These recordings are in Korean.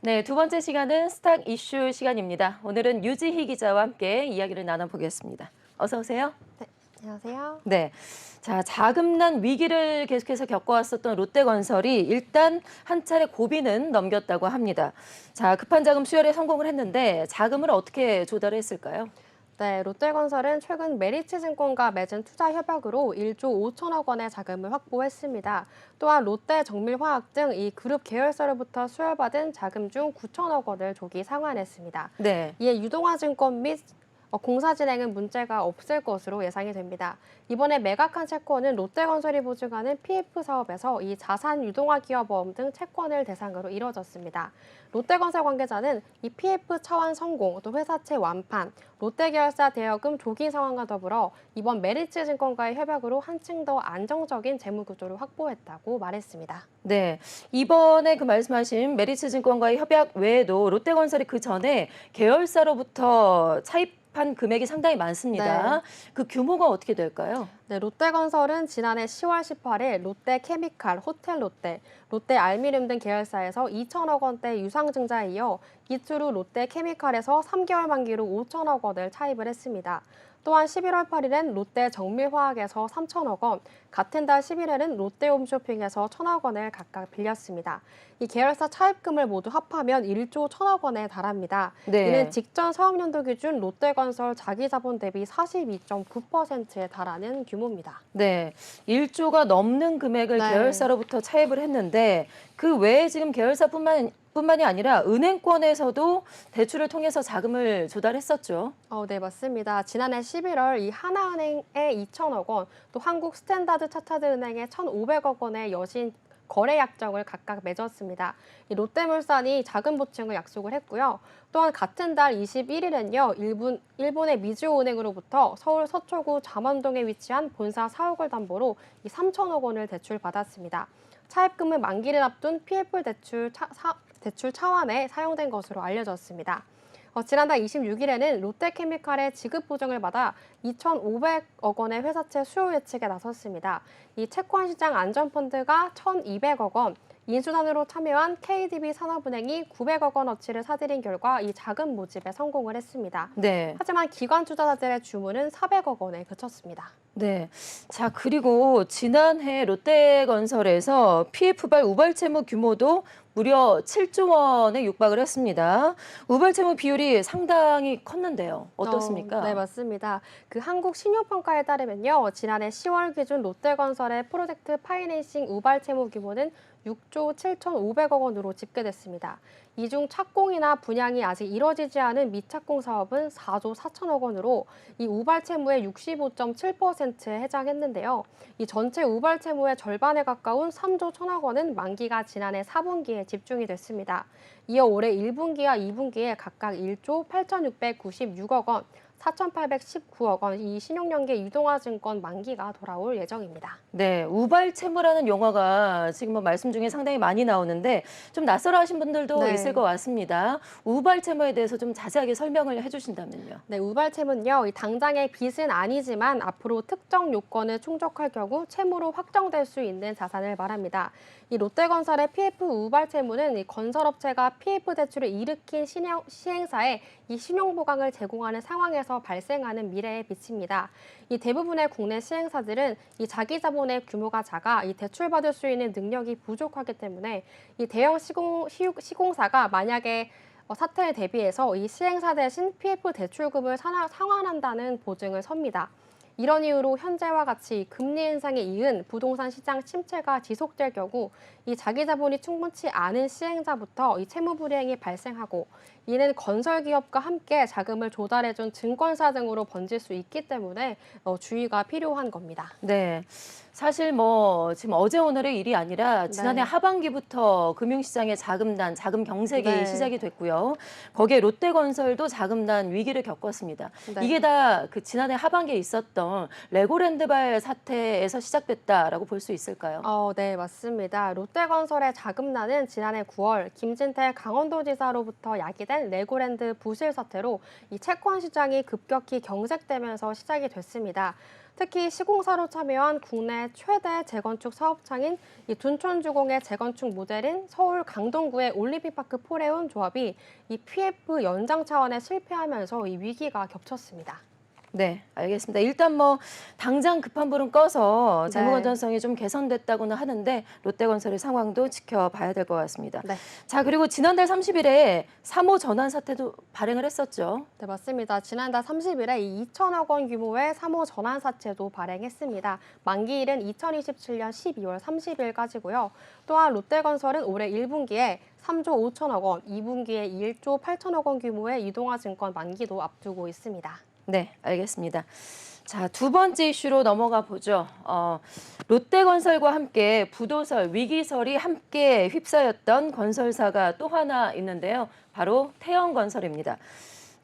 네, 두 번째 시간은 스탁 이슈 시간입니다. 오늘은 유지희 기자와 함께 이야기를 나눠보겠습니다. 어서 오세요. 안녕하세요. 네. 자, 자금난 위기를 계속해서 겪어왔었던 롯데건설이 일단 한 차례 고비는 넘겼다고 합니다. 자, 급한 자금 수혈에 성공을 했는데 자금을 어떻게 조달했을까요? 네, 롯데건설은 최근 메리츠증권과 맺은 투자 협약으로 1조 5천억 원의 자금을 확보했습니다. 또한 롯데 정밀화학 등 이 그룹 계열사로부터 수혈받은 자금 중 9천억 원을 조기 상환했습니다. 네. 이에 유동화증권 및 어, 공사 진행은 문제가 없을 것으로 예상이 됩니다. 이번에 매각한 채권은 롯데건설이 보증하는 PF 사업에서 이 자산 유동화 기업보험 등 채권을 대상으로 이뤄졌습니다. 롯데건설 관계자는 이 PF 차원 성공, 또 회사채 완판, 롯데계열사 대여금 조기 상환과 더불어 이번 메리츠 증권과의 협약으로 한층 더 안정적인 재무 구조를 확보했다고 말했습니다. 네. 이번에 그 말씀하신 메리츠 증권과의 협약 외에도 롯데건설이 그 전에 계열사로부터 차입 한 금액이 상당히 많습니다. 네. 그 규모가 어떻게 될까요? 네, 롯데건설은 지난해 10월 18일 롯데케미칼, 호텔롯데, 롯데 알미늄 등 계열사에서 2천억 원대 유상증자에 이어 이틀 후 롯데케미칼에서 3개월 만기로 5천억 원을 차입을 했습니다. 또한 11월 8일엔 롯데 정밀화학에서 3천억 원, 같은 달 10일에는 롯데홈쇼핑에서 1천억 원을 각각 빌렸습니다. 이 계열사 차입금을 모두 합하면 1조 1천억 원에 달합니다. 네. 이는 직전 사업연도 기준 롯데건설 자기자본 대비 42.9%에 달하는 규모 입니다. 네. 1조가 넘는 금액을 네. 계열사로부터 차입을 했는데 그 외에 지금 계열사뿐만 뿐만이 아니라 은행권에서도 대출을 통해서 자금을 조달했었죠. 어, 네, 맞습니다. 지난해 11월 이 하나은행에 2천억 원, 또 한국 스탠다드 차타드 은행에 1,500억 원의 여신 거래 약정을 각각 맺었습니다. 이 롯데물산이 자금 보충을 약속을 했고요. 또한 같은 달 21일엔요, 일본, 일본의 미주은행으로부터 서울 서초구 잠원동에 위치한 본사 사옥을 담보로 이 3천억 원을 대출받았습니다. 차입금을 만기를 앞둔 PF 대출, 차, 사- 대출 차환에 사용된 것으로 알려졌습니다. 어, 지난달 26일에는 롯데케미칼의 지급 보증을 받아 2,500억 원의 회사채 수요 예측에 나섰습니다. 이 채권 시장 안전펀드가 1,200억 원, 인수단으로 참여한 KDB 산업은행이 900억 원어치를 사들인 결과 이 자금 모집에 성공을 했습니다. 네. 하지만 기관 투자자들의 주문은 400억 원에 그쳤습니다. 네. 자, 그리고 지난해 롯데건설에서 PF발 우발채무 규모도 무려 7조 원에 육박을 했습니다. 우발채무 비율이 상당히 컸는데요. 어떻습니까? 어, 네, 맞습니다. 그 한국 신용평가에 따르면요. 지난해 10월 기준 롯데건설의 프로젝트 파이낸싱 우발 채무 규모는 6조 7,500억 원으로 집계됐습니다. 이 중 착공이나 분양이 아직 이뤄지지 않은 미착공 사업은 4조 4천억 원으로 이 우발 채무의 65.7%에 해당했는데요. 이 전체 우발 채무의 절반에 가까운 3조 1천억 원은 만기가 지난해 4분기에 집중이 됐습니다. 이어 올해 1분기와 2분기에 각각 1조 8,696억 원, 4,819억 원 이 신용연계 유동화증권 만기가 돌아올 예정입니다. 네, 우발채무라는 용어가 지금 뭐 말씀 중에 상당히 많이 나오는데 좀 낯설어 하신 분들도 네. 있을 것 같습니다. 우발채무에 대해서 좀 자세하게 설명을 해주신다면요. 네, 우발채무는요, 이 당장의 빚은 아니지만 앞으로 특정 요건을 충족할 경우 채무로 확정될 수 있는 자산을 말합니다. 이 롯데건설의 PF 우발채무는 이 건설업체가 PF 대출을 일으킨 신용, 시행사에 이 신용보강을 제공하는 상황에서 발생하는 미래의 빚입니다. 이 대부분의 국내 시행사들은 이 자기 자본 의 규모가 작아 이 대출받을 수 있는 능력이 부족하기 때문에 이 대형 시공, 시- 시공사가 만약에 어, 사태에 대비해서 이 시행사 대신 PF 대출금을 상환한다는 보증을 섭니다. 이런 이유로 현재와 같이 금리 인상에 이은 부동산 시장 침체가 지속될 경우 이 자기 자본이 충분치 않은 시행자부터 이 채무 불이행이 발생하고 이는 건설 기업과 함께 자금을 조달해준 증권사 등으로 번질 수 있기 때문에 어, 주의가 필요한 겁니다. 네. 사실 뭐 지금 어제 오늘의 일이 아니라 지난해 네. 하반기부터 금융시장의 자금난, 자금 경색이 네. 시작이 됐고요. 거기에 롯데건설도 자금난 위기를 겪었습니다. 네. 이게 다 그 지난해 하반기에 있었던 레고랜드발 사태에서 시작됐다라고 볼 수 있을까요? 어, 네, 맞습니다. 롯데건설의 자금난은 지난해 9월 김진태 강원도지사로부터 야기된 레고랜드 부실 사태로 이 채권 시장이 급격히 경색되면서 시작이 됐습니다. 특히 시공사로 참여한 국내 최대 재건축 사업창인 이 둔촌주공의 재건축 모델인 서울 강동구의 올림픽파크 포레온 조합이 이 PF 연장 차원에 실패하면서 이 위기가 겹쳤습니다. 네, 알겠습니다. 일단 뭐 당장 급한 불은 꺼서 네. 재무 건전성이 좀 개선됐다고는 하는데 롯데건설의 상황도 지켜봐야 될 것 같습니다. 네. 자, 그리고 지난달 30일에 3호 전환 사태도 발행을 했었죠. 네, 맞습니다. 지난달 30일에 이 2천억 원 규모의 3호 전환 사채도 발행했습니다. 만기일은 2027년 12월 30일까지고요. 또한 롯데건설은 올해 1분기에 3조 5천억 원, 2분기에 1조 8천억 원 규모의 이동화 증권 만기도 앞두고 있습니다. 네, 알겠습니다. 자, 두 번째 이슈로 넘어가 보죠. 어, 롯데건설과 함께 부도설, 위기설이 함께 휩싸였던 건설사가 또 하나 있는데요. 바로 태영건설입니다.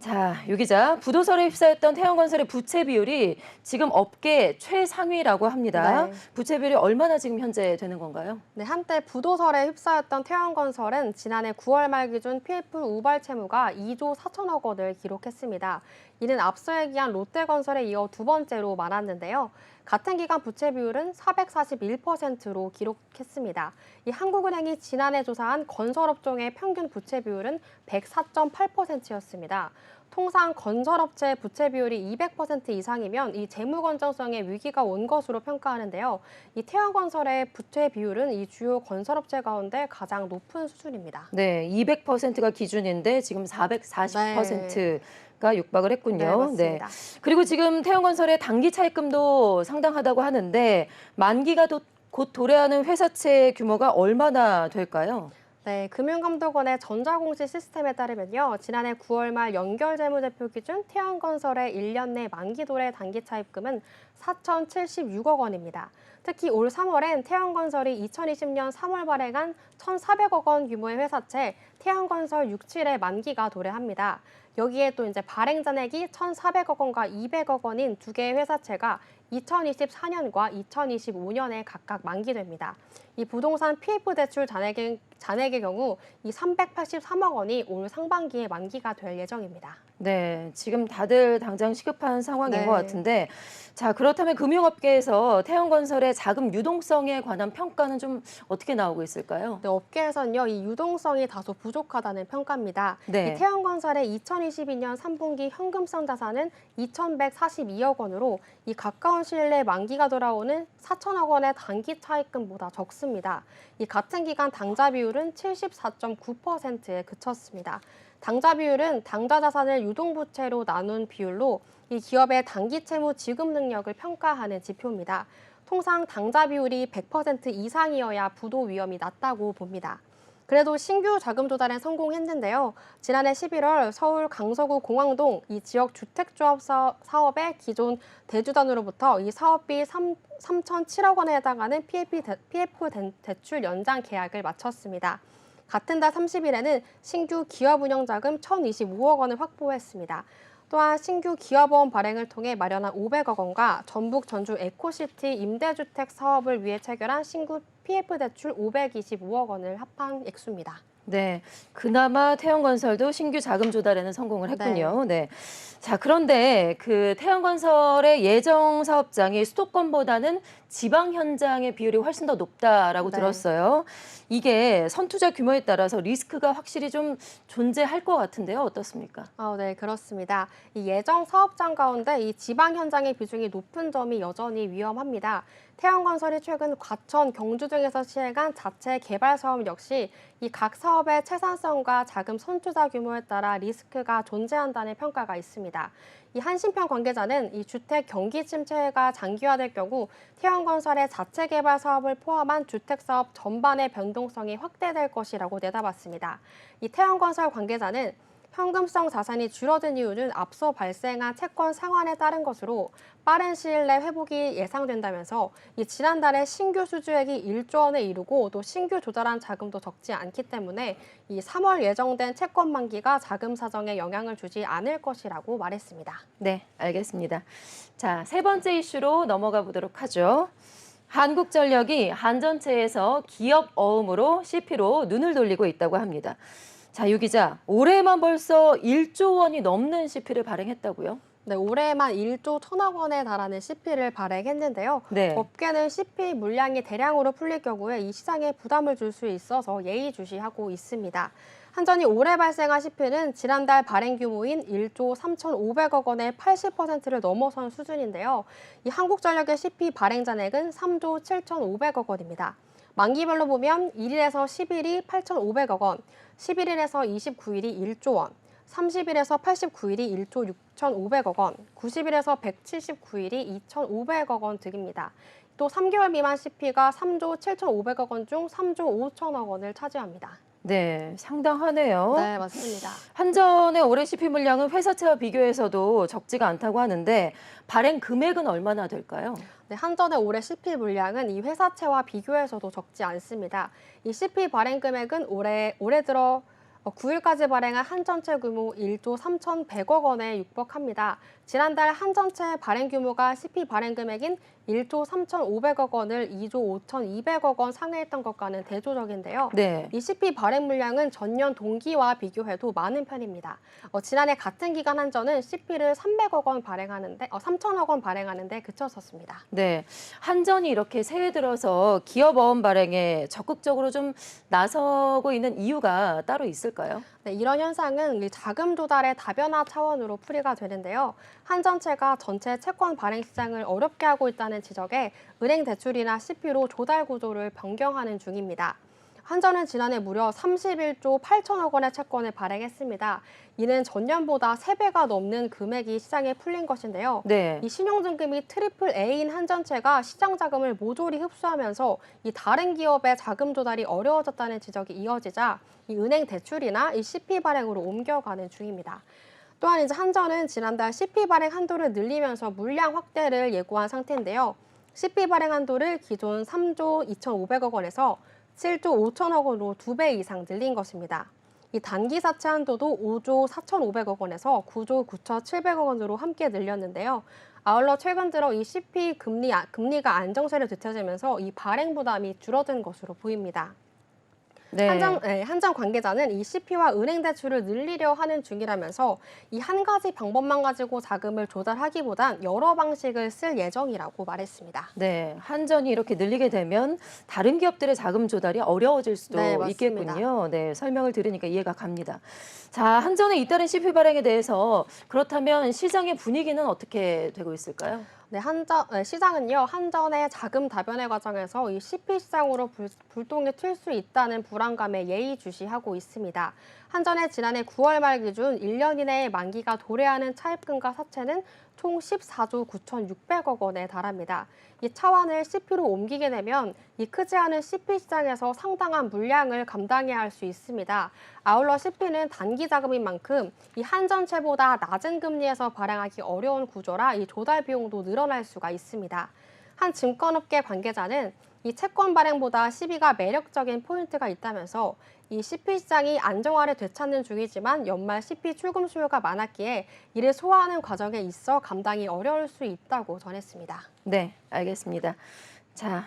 자, 유 기자, 부도설에 휩싸였던 태영건설의 부채 비율이 지금 업계 최상위라고 합니다. 네. 부채 비율이 얼마나 지금 현재 되는 건가요? 네, 한때 부도설에 휩싸였던 태양건설은 지난해 9월 말 기준 PF 우발 채무가 2조 4천억 원을 기록했습니다. 이는 앞서 얘기한 롯데건설에 이어 두 번째로 많았는데요. 같은 기간 부채 비율은 441%로 기록했습니다. 이 한국은행이 지난해 조사한 건설업종의 평균 부채 비율은 104.8%였습니다. 통상 건설업체 부채 비율이 200% 이상이면 이 재무 건전성의 위기가 온 것으로 평가하는데요. 이 태양건설의 부채 비율은 이 주요 건설업체 가운데 가장 높은 수준입니다. 네, 200%가 기준인데 지금 440%가 육박을 했군요. 네, 맞습니다. 그리고 지금 태영건설의 단기 차입금도 상당하다고 하는데 만기가 도- 곧 도래하는 회사채 규모가 얼마나 될까요? 네, 금융감독원의 전자공시 시스템에 따르면요. 지난해 9월 말 연결재무제표 기준 태양건설의 1년 내 만기 도래 단기 차입금은 4,076억 원입니다. 특히 올 3월엔 태양건설이 2020년 3월 발행한 1,400억 원 규모의 회사채 태양건설 67의 만기가 도래합니다. 여기에 또 이제 발행 잔액이 1,400억 원과 200억 원인 두 개의 회사채가 2024년과 2025년에 각각 만기됩니다. 이 부동산 PF 대출 잔액의, 잔액의 경우 이 383억 원이 올 상반기에 만기가 될 예정입니다. 네, 지금 다들 당장 시급한 상황인 네. 것 같은데, 자 그렇다면 금융업계에서 태영건설의 자금 유동성에 관한 평가는 좀 어떻게 나오고 있을까요? 네, 업계에서는요, 이 유동성이 다소 부족하다는 평가입니다. 네. 이 태양건설의 2022년 3분기 현금성 자산은 2,142억 원으로 이 가까운 시일 내에 만기가 돌아오는 4천억 원의 단기 차입금보다 적습니다. 이 같은 기간 당좌 비율은 74.9%에 그쳤습니다. 당좌 비율은 당좌 자산을 유동부채로 나눈 비율로 이 기업의 단기 채무 지급 능력을 평가하는 지표입니다. 통상 당좌 비율이 100% 이상이어야 부도 위험이 낮다고 봅니다. 그래도 신규 자금 조달에 성공했는데요. 지난해 11월 서울 강서구 공항동 이 지역 주택조합 사- 사업의 기존 대주단으로부터 이 사업비 3, 3,007억 원에 해당하는 PF, 대, PF 대- 대출 연장 계약을 마쳤습니다. 같은 달 30일에는 신규 기업 운영 자금 1,025억 원을 확보했습니다. 또한 신규 기업원 발행을 통해 마련한 500억 원과 전북 전주 에코시티 임대주택 사업을 위해 체결한 신규 PF 대출 525억 원을 합한 액수입니다. 네, 그나마 태영건설도 신규 자금 조달에는 성공을 했군요. 네. 자, 그런데 그 태영건설의 예정 사업장이 수도권보다는 지방 현장의 비율이 훨씬 더 높다라고 네. 들었어요. 이게 선투자 규모에 따라서 리스크가 확실히 좀 존재할 것 같은데요. 어떻습니까? 아, 네, 그렇습니다. 이 예정 사업장 가운데 이 지방 현장의 비중이 높은 점이 여전히 위험합니다. 태양건설이 최근 과천, 경주 등에서 시행한 자체 개발 사업 역시 이 각 사업의 채산성과 자금 선투자 규모에 따라 리스크가 존재한다는 평가가 있습니다. 이 한신평 관계자는 이 주택 경기 침체가 장기화될 경우 태양건설의 자체 개발 사업을 포함한 주택 사업 전반의 변동성이 확대될 것이라고 내다봤습니다. 이 태양건설 관계자는 현금성 자산이 줄어든 이유는 앞서 발생한 채권 상환에 따른 것으로 빠른 시일 내 회복이 예상된다면서 이 지난달에 신규 수주액이 1조 원에 이르고 또 신규 조달한 자금도 적지 않기 때문에 이 3월 예정된 채권 만기가 자금 사정에 영향을 주지 않을 것이라고 말했습니다. 네, 알겠습니다. 자, 세 번째 이슈로 넘어가 보도록 하죠. 한국전력이 한전체에서 기업 어음으로 CP로 눈을 돌리고 있다고 합니다. 자, 유 기자, 올해만 벌써 1조 원이 넘는 CP를 발행했다고요? 네, 올해만 1조 1천억 원에 달하는 CP를 발행했는데요. 네. 업계는 CP 물량이 대량으로 풀릴 경우에 이 시장에 부담을 줄 수 있어서 예의주시하고 있습니다. 한전이 올해 발생한 CP는 지난달 발행 규모인 1조 3,500억 원의 80%를 넘어선 수준인데요. 이 한국전력의 CP 발행 잔액은 3조 7,500억 원입니다. 만기별로 보면 1일에서 10일이 8,500억 원, 11일에서 29일이 1조 원, 30일에서 89일이 1조 6,500억 원, 90일에서 179일이 2,500억 원 등입니다. 또 3개월 미만 CP가 3조 7,500억 원 중 3조 5천억 원을 차지합니다. 네, 상당하네요. 네, 맞습니다. 한전의 올해 CP 물량은 회사채와 비교해서도 적지가 않다고 하는데 발행 금액은 얼마나 될까요? 네, 한전의 올해 CP 물량은 이 회사채와 비교해서도 적지 않습니다. 이 CP 발행 금액은 올해 올해 들어 9일까지 발행한 한전채 규모 1조 3,100억 원에 육박합니다. 지난달 한전채 발행 규모가 CP 발행 금액인 1조 3,500억 원을 2조 5,200억 원 상회했던 것과는 대조적인데요. 네. 이 CP 발행 물량은 전년 동기와 비교해도 많은 편입니다. 어, 지난해 같은 기간 한전은 CP를 300억 원 발행하는데, 어, 3천억 원 발행하는데 그쳤었습니다. 네. 한전이 이렇게 새해 들어서 기업어음 발행에 적극적으로 좀 나서고 있는 이유가 따로 있을까요? 네, 이런 현상은 이 자금 조달의 다변화 차원으로 풀이가 되는데요. 한전채가 전체 채권 발행 시장을 어렵게 하고 있다는 지적에 은행 대출이나 CP로 조달 구조를 변경하는 중입니다. 한전은 지난해 무려 31조 8천억 원의 채권을 발행했습니다. 이는 전년보다 3배가 넘는 금액이 시장에 풀린 것인데요. 네. 이 신용등급이 트리플 A인 한전채가 시장 자금을 모조리 흡수하면서 이 다른 기업의 자금 조달이 어려워졌다는 지적이 이어지자 이 은행 대출이나 이 CP 발행으로 옮겨가는 중입니다. 또한 이제 한전은 지난달 CP 발행 한도를 늘리면서 물량 확대를 예고한 상태인데요. CP 발행 한도를 기존 3조 2,500억 원에서 7조 5천억 원으로 두 배 이상 늘린 것입니다. 이 단기 사채 한도도 5조 4,500억 원에서 9조 9,700억 원으로 함께 늘렸는데요. 아울러 최근 들어 이 CP 금리, 금리가 안정세를 되찾으면서 이 발행 부담이 줄어든 것으로 보입니다. 네. 한전, 네, 한전 관계자는 이 CP와 은행 대출을 늘리려 하는 중이라면서 이 한 가지 방법만 가지고 자금을 조달하기보단 여러 방식을 쓸 예정이라고 말했습니다. 네, 한전이 이렇게 늘리게 되면 다른 기업들의 자금 조달이 어려워질 수도 네. 있겠군요. 네, 설명을 들으니까 이해가 갑니다. 자, 한전의 잇따른 CP 발행에 대해서 그렇다면 시장의 분위기는 어떻게 되고 있을까요? 네, 한전 네, 시장은요 한전의 자금 다변화 과정에서 이 CP 시장으로 불, 불똥이 튈 수 있다는 불안감에 예의주시하고 있습니다. 한전의 지난해 9월 말 기준 1년 이내에 만기가 도래하는 차입금과 사채는 총 14조 9,600억 원에 달합니다. 이 차환을 CP로 옮기게 되면 이 크지 않은 CP 시장에서 상당한 물량을 감당해야 할 수 있습니다. 아울러 CP는 단기 자금인 만큼 이 한전채보다 낮은 금리에서 발행하기 어려운 구조라 이 조달 비용도 늘어날 수가 있습니다. 한 증권업계 관계자는 이 채권 발행보다 CB가 매력적인 포인트가 있다면서 이 CP 시장이 안정화를 되찾는 중이지만 연말 CP 출금 수요가 많았기에 이를 소화하는 과정에 있어 감당이 어려울 수 있다고 전했습니다. 네, 알겠습니다. 자,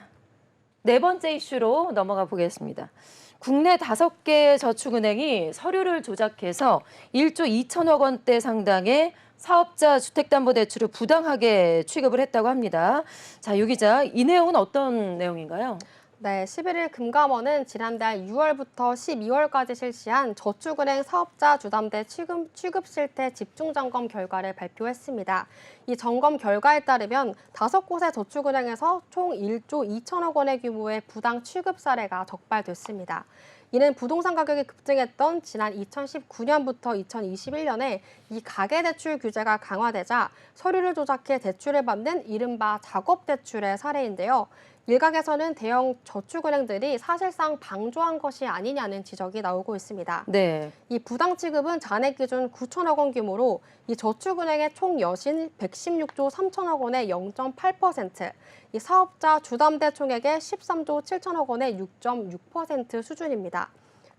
네 번째 이슈로 넘어가 보겠습니다. 국내 다섯 개 저축은행이 서류를 조작해서 1조 2천억 원대 상당의 사업자 주택담보대출을 부당하게 취급을 했다고 합니다. 자, 유 기자, 이 내용은 어떤 내용인가요? 네, 11일 금감원은 지난달 6월부터 12월까지 실시한 저축은행 사업자 주담대 취급, 취급 실태 집중 점검 결과를 발표했습니다. 이 점검 결과에 따르면 다섯 곳의 저축은행에서 총 1조 2천억 원의 규모의 부당 취급 사례가 적발됐습니다. 이는 부동산 가격이 급등했던 지난 2019년부터 2021년에 이 가계대출 규제가 강화되자 서류를 조작해 대출을 받는 이른바 작업대출의 사례인데요. 일각에서는 대형 저축은행들이 사실상 방조한 것이 아니냐는 지적이 나오고 있습니다. 네. 이 부당 취급은 잔액 기준 9천억 원 규모로 이 저축은행의 총 여신 116조 3천억 원의 0.8%, 이 사업자 주담대 총액의 13조 7천억 원의 6.6% 수준입니다.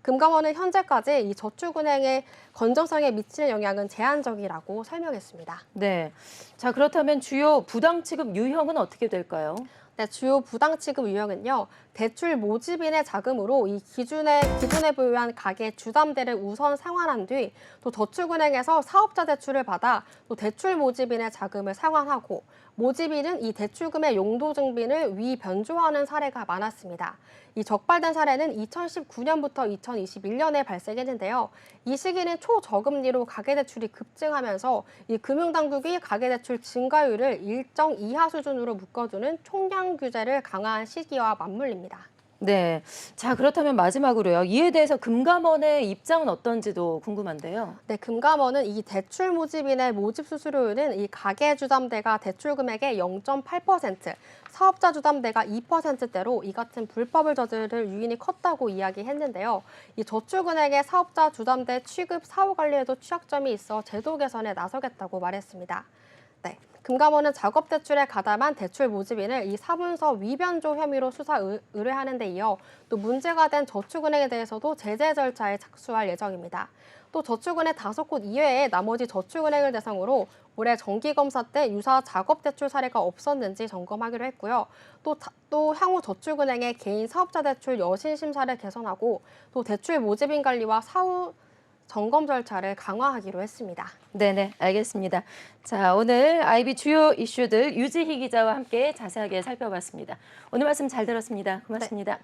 금감원은 현재까지 이 저축은행의 건전성에 미치는 영향은 제한적이라고 설명했습니다. 네. 자, 그렇다면 주요 부당 취급 유형은 어떻게 될까요? 네, 주요 부당 취급 유형은요. 대출 모집인의 자금으로 이 기준에 기존에 보유한 가계 주담대를 우선 상환한 뒤 또 저축은행에서 사업자 대출을 받아 또 대출 모집인의 자금을 상환하고 모집인은 이 대출금의 용도 증빙을 위 변조하는 사례가 많았습니다. 이 적발된 사례는 2019년부터 2021년에 발생했는데요. 이 시기는 초저금리로 가계대출이 급증하면서 이 금융당국이 가계대출 증가율을 일정 이하 수준으로 묶어두는 총량 규제를 강화한 시기와 맞물립니다. 네. 자, 그렇다면 마지막으로요. 이에 대해서 금감원의 입장은 어떤지도 궁금한데요. 네, 금감원은 이 대출 모집인의 모집 수수료율은 이 가계 주담대가 대출 금액의 0.8%, 사업자 주담대가 2%대로 이 같은 불법을 저지를 유인이 컸다고 이야기했는데요. 이 저축은행의 사업자 주담대 취급 사후 관리에도 취약점이 있어 제도 개선에 나서겠다고 말했습니다. 네. 금감원은 작업 대출에 가담한 대출 모집인을 이 사문서 위변조 혐의로 수사 의- 의뢰하는 데 이어 또 문제가 된 저축은행에 대해서도 제재 절차에 착수할 예정입니다. 또 저축은행 다섯 곳 이외에 나머지 저축은행을 대상으로 올해 정기 검사 때 유사 작업 대출 사례가 없었는지 점검하기로 했고요. 또, 다- 또 향후 저축은행의 개인 사업자 대출 여신 심사를 개선하고 또 대출 모집인 관리와 사후 점검 절차를 강화하기로 했습니다. 네네, 알겠습니다. 자, 오늘 아이비 주요 이슈들 유지희 기자와 함께 자세하게 살펴봤습니다. 오늘 말씀 잘 들었습니다. 고맙습니다.